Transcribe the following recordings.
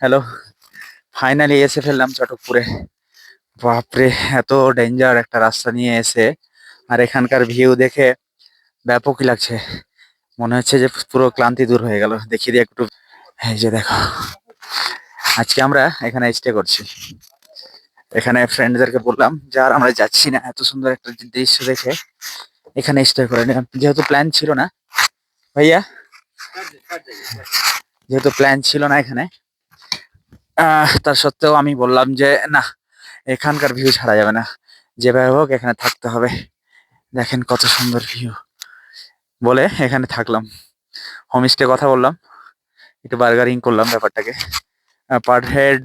Hello finally এসে ফেললাম চটকপুরে। বাপরে, এত ডেঞ্জার একটা রাস্তা নিয়ে এসে। আর এখানকার ভিউ দেখে ব্যাপকই লাগছে। মনে হচ্ছে যে পুরো ক্লান্তি দূর হয়ে গেল। দেখিয়ে দিয়ে একটু। এই যে দেখো। আজকে আমরা এখানে স্টে করছি। এখানে ফ্রেন্ডদেরকে বললাম যে, আর আমরা যাচ্ছি না। এত সুন্দর একটা দৃশ্য দেখে এখানে স্টে করে নিলাম। যেহেতু প্ল্যান ছিল না, ভাইয়া? যেহেতু প্ল্যান ছিল না এখানে তার সত্ত্বেও আমি বললাম যে, না, এখানকার ভিউ ছাড়া যাবে না। যেভাবে হোক, এখানে থাকতে হবে। দেখেন কত সুন্দর ভিউ বলে এখানে থাকলাম। হোমস্টে কথা বললাম। একটু বার্গারিং করলাম ব্যাপারটাকে। পার হেড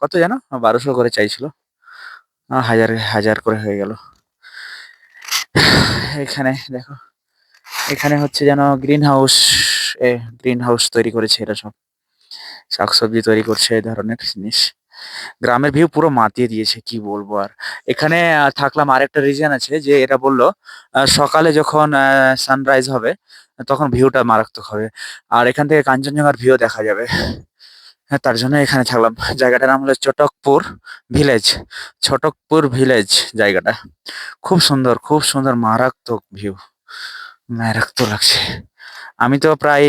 কত জানো বারোশো করে চাইছিল। হাজার হাজার করে হয়ে গেল। এখানে দেখো। এখানে হচ্ছে যেন গ্রিন হাউস এ গ্রিন হাউস তৈরি করেছে এরা সব। শাকসবজি তৈরি করছে এই ধরনের জিনিস। গ্রামের ভিউ পুরো মাতিয়ে দিয়েছে, কি বলব আর। এখানে থাকলাম আরেকটা রিজন আছে যে এরা বলল সকালে যখন সানরাইজ হবে, তখন ভিউটা মারাত্মক হবে। আর এখান থেকে কাঞ্চনজঙ্ঘার ভিউ দেখা যাবে। হ্যাঁ তার জন্য এখানে থাকলাম। জায়গাটার নাম হলো চটকপুর ভিলেজ ছটকপুর ভিলেজ জায়গাটা। খুব সুন্দর খুব সুন্দর, মারাত্মক ভিউ মারাত্মক লাগছে। আমি তো প্রায়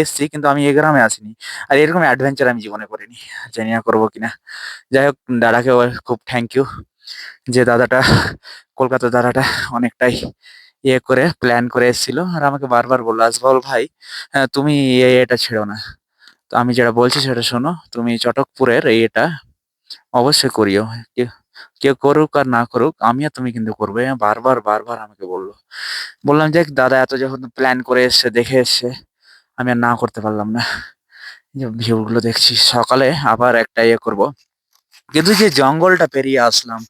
এসছি, কিন্তু আমি এ গ্রামে আসিনি। আর এরকম অ্যাডভেঞ্চার আমি জীবনে করিনি, জানি না করব কিনা। যাই হোক, দাদাকে খুব থ্যাংক ইউ যে দাদাটা কলকাতার দাদাটা অনেকটাই ইয়ে করে প্ল্যান করে এসেছিল। আর আমাকে বারবার বলল আসবাউল ভাই তুমি এটা ছেড়ো না। তো আমি যেটা বলছি সেটা শোনো, তুমি চটকপুরের এটা অবশ্যই করিও। কেউ করুক আর না করুক, আমিও তুমি কিন্তু করবে। বারবার বারবার আমাকে বলল। বললাম যে দাদা এত যখন প্ল্যান করে এসছে, দেখে এসছে, আমি আর না করতে পারলাম না। যে ভিউগুলো দেখছি, সকালে আবার একটা ইয়ে করব। কিন্তু যে জঙ্গলটা পেরিয়ে আসলাম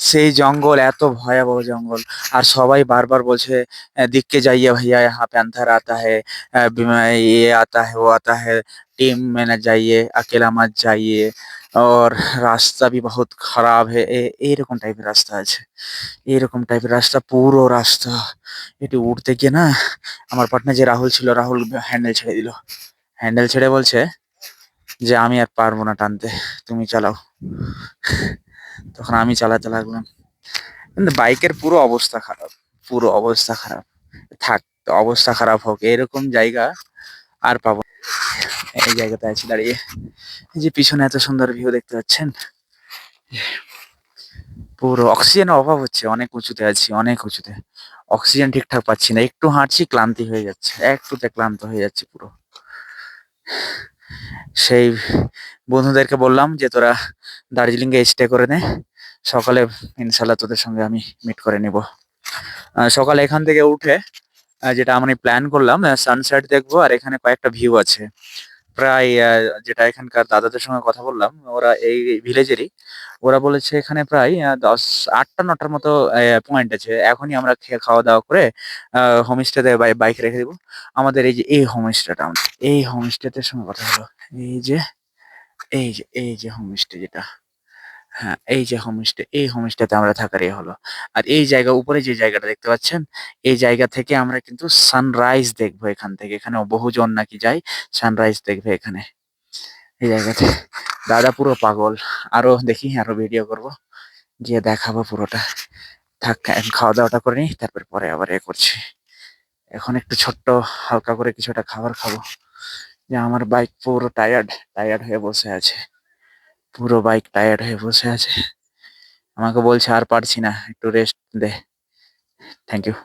সেই জঙ্গল এত ভয়াবহ জঙ্গল আর সবাই বারবার বলছে "अ, दिख के जाइए भैया यहाँ पे अंदर आता है अ, बिमा- ये आता है वो आता है टीम में न जाइए अकेला मत जाइए और রাস্তা भी बहुत খারাপ है এ- এইরকম টাইপের রাস্তা আছে এইরকম টাইপের রাস্তা পুরো রাস্তা এটি উঠতে গিয়ে না আমার পার্টনার যে রাহুল ছিল রাহুল হ্যান্ডেল ছেড়ে দিল হ্যান্ডেল ছেড়ে বলছে যে আমি আর পারবো না টানতে তুমি চালাও তখন আমি চালাতে লাগলাম। কিন্তু বাইকের পুরো অবস্থা খারাপ, পুরো অবস্থা খারাপ। থাক, অবস্থা খারাপ হোক, এরকম জায়গা আর পাবো এই জায়গাতে আছি, দাঁড়িয়ে। এই যে পিছনে এত সুন্দর ভিউ দেখতে পাচ্ছেন? পুরো অক্সিজেনের অভাব হচ্ছে, অনেক উঁচুতে আছি, অনেক উঁচুতে। অক্সিজেন ঠিকঠাক পাচ্ছি না, একটু হাঁটছি, ক্লান্তি হয়ে যাচ্ছে, একটুতে ক্লান্ত হয়ে যাচ্ছে পুরো। সেই বন্ধুদেরকে বললাম যে, তোরা দার্জিলিং এ স্টে করে নে। সকালে ইনশাল্লাহ তোদের সঙ্গে আমি মিট করে নিব। সকালে এখান থেকে উঠে যেটা আমি প্ল্যান করলাম সানসেট দেখব আর এখানে কয়েকটা ভিউ আছে। প্রায় যেটা এখানকার দাদাদের সঙ্গে কথা বললাম, ওরা এই ভিলেজেরই ওরা বলেছে এখানে প্রায় দশ, আটটা, নটার মতো পয়েন্ট আছে। এখনই আমরা খেয়ে খাওয়া দাওয়া করে হোমস্টেতে বাইক রেখে দেবো। আমাদের এই যে, এই হোমস্টেটা এই হোমস্টেতে সঙ্গে কথা হলো। এই যে এই যে এই যে হোমস্টে যেটা। হ্যাঁ এই যে হোমস্টে এই হোমস্টেতে আমরা থাকার ইয়ে হলো। আর এই জায়গা, উপরে যে জায়গাটা দেখতে পাচ্ছেন, এই জায়গা থেকে আমরা কিন্তু সানরাইজ দেখব এখান থেকে। এখানে বহুজন নাকি যায় সানরাইজ দেখবে এখানে। এই জায়গাতে। দাদা পুরো পাগল। আরও দেখি, আরও ভিডিও করব। গিয়ে দেখাবো পুরোটা। থাক খাওয়া দাওয়াটা করে নিই, তারপর পরে আবার এ করছি। এখন একটু ছোট্ট, হালকা করে কিছুটা খাবার খাব। যে আমার বাইক পুরো টায়ার্ড টায়ার্ড হয়ে বসে আছে। পুরো বাইক টায়ার্ড হয়ে বসে আছে। আমাকে বলছে, আর পারছি না, একটু রেস্ট দে। Thank you